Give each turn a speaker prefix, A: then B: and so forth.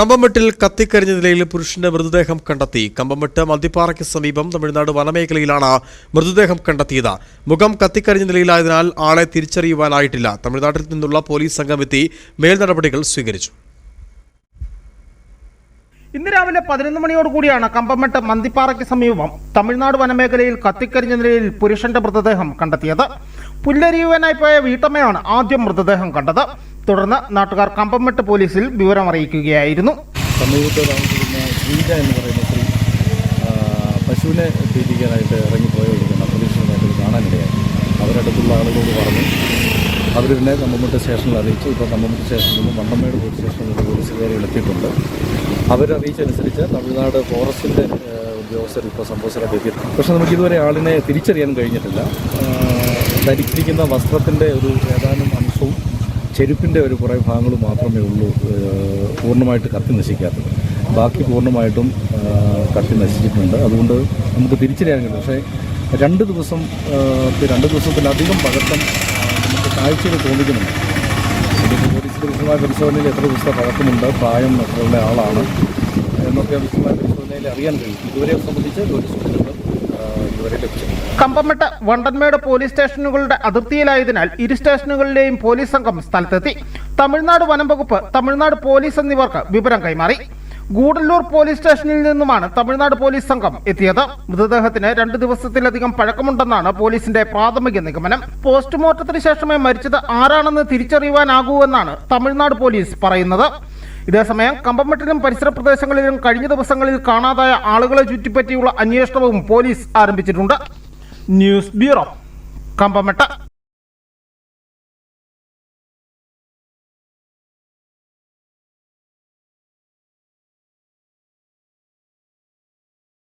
A: കമ്പമെട്ടിൽ കത്തിക്കരിഞ്ഞ നിലയിൽ പുരുഷന്റെ മൃതദേഹം കണ്ടെത്തി. കമ്പമെട്ട് മദ്യപ്പാറയ്ക്ക് സമീപം തമിഴ്നാട് വനമേഖലയിലാണ് മൃതദേഹം കണ്ടെത്തിയത്. മുഖം കത്തിക്കരിഞ്ഞ നിലയിലായതിനാൽ ആളെ തിരിച്ചറിയുവാനായിട്ടില്ല. തമിഴ്നാട്ടിൽ നിന്നുള്ള പോലീസ് സംഘം എത്തി മേൽനടപടികൾ സ്വീകരിച്ചു.
B: ഇന്ന് രാവിലെ പതിനൊന്ന് മണിയോട് കൂടിയാണ് കമ്പമെട്ട് മന്തിപ്പാറയ്ക്ക് സമീപം തമിഴ്നാട് വനമേഖലയിൽ കത്തിക്കരിഞ്ഞ നിലയിൽ പുരുഷന്റെ മൃതദേഹം കണ്ടെത്തിയത്. പുല്ലരിയുവനായി പോയ വീട്ടമ്മയാണ് ആദ്യം മൃതദേഹം കണ്ടത്. തുടർന്ന് നാട്ടുകാർ കമ്പമെട്ട് പോലീസിൽ വിവരം അറിയിക്കുകയായിരുന്നു.
C: സമീപത്ത് സ്ത്രീ പശുവിനെ തീറ്റിക്കാനായിട്ട് ഇറങ്ങി ഇത് കാണാനിടയായി. അവരടുത്തുള്ള ആളുകളോട് പറഞ്ഞു അവരിതിനെ കമ്പമുട്ട് സ്റ്റേഷനിൽ അറിയിച്ചു. ഇപ്പോൾ കമ്പമുട്ട് സ്റ്റേഷനിൽ നിന്നും വണ്ടമേട് പോലീസ് സ്റ്റേഷനിൽ നിന്ന് പോലീസുകാരെ എത്തിയിട്ടുണ്ട് അവരറിയിച്ചനുസരിച്ച് തമിഴ്നാട് ഫോറസ്റ്റിന്റെ ഉദ്യോഗസ്ഥർ ഇപ്പോൾ സംഭവസ്ഥലത്ത് എത്തിയിട്ടുണ്ട്. പക്ഷേ നമുക്ക് ഇതുവരെ ആളിനെ തിരിച്ചറിയാൻ കഴിഞ്ഞിട്ടില്ല. ധരിച്ചിരിക്കുന്ന വസ്ത്രത്തിന്റെ ഒരു ഏതാനും അംശവും ചെരുപ്പിന്റെ ഒരു കുറേ ഭാഗങ്ങളും മാത്രമേ ഉള്ളൂ പൂർണമായിട്ട് കത്തി നശിക്കാത്തത്. ബാക്കി പൂർണമായിട്ടും കത്തി നശിച്ചിട്ടുണ്ട്. അതുകൊണ്ട് നമുക്ക് തിരിച്ചറിയാൻ കഴിയും. പക്ഷേ രണ്ട് ദിവസം രണ്ട് ദിവസത്തിലധികം പഴക്കം കാഴ്ചയിൽ തോന്നിക്കുന്നുണ്ട്. പോലീസിന്റെ വിശദമായ പരിശോധനയിൽ എത്ര ദിവസത്തെ പഴക്കമുണ്ട് പ്രായം എത്രയുള്ള ആളാണ് എന്നൊക്കെ വിശദമായ പരിശോധനയിൽ അറിയാൻ കഴിയും. ഇതുവരെ സംബന്ധിച്ച് ഒരു സൂചനകളും വണ്ടന്മേട് ഇതുവരെ
B: കമ്പമെട്ട് വണ്ടൻമേട് പോലീസ് സ്റ്റേഷനുകളുടെ അതിർത്തിയിലായതിനാൽ ഇരു സ്റ്റേഷനുകളിലെയും പോലീസ് സംഘം സ്ഥലത്തെത്തി. തമിഴ്നാട് വനം വകുപ്പ് തമിഴ്നാട് പോലീസ് എന്നിവർക്ക് വിവരം കൈമാറി. ഗൂഡല്ലൂർ പോലീസ് സ്റ്റേഷനിൽ നിന്നുമാണ് തമിഴ്നാട് പോലീസ് സംഘം എത്തിയത്. മൃതദേഹത്തിന് രണ്ട് ദിവസത്തിലധികം പഴക്കമുണ്ടെന്നാണ് പോലീസിന്റെ പ്രാഥമിക നിഗമനം. പോസ്റ്റ്മോർട്ടത്തിന് ശേഷമേ മരിച്ചത് ആരാണെന്ന് തിരിച്ചറിയുവാനാകൂവെന്നാണ് തമിഴ്നാട് പോലീസ് പറയുന്നത്. ഇതേസമയം കമ്പമെട്ടിലും പരിസര പ്രദേശങ്ങളിലും കഴിഞ്ഞ ദിവസങ്ങളിൽ കാണാതായ ആളുകളെ ചുറ്റിപ്പറ്റിയുള്ള അന്വേഷണവും പോലീസ് ആരംഭിച്ചിട്ടുണ്ട്. News bureau. കമ്പമെട്ട്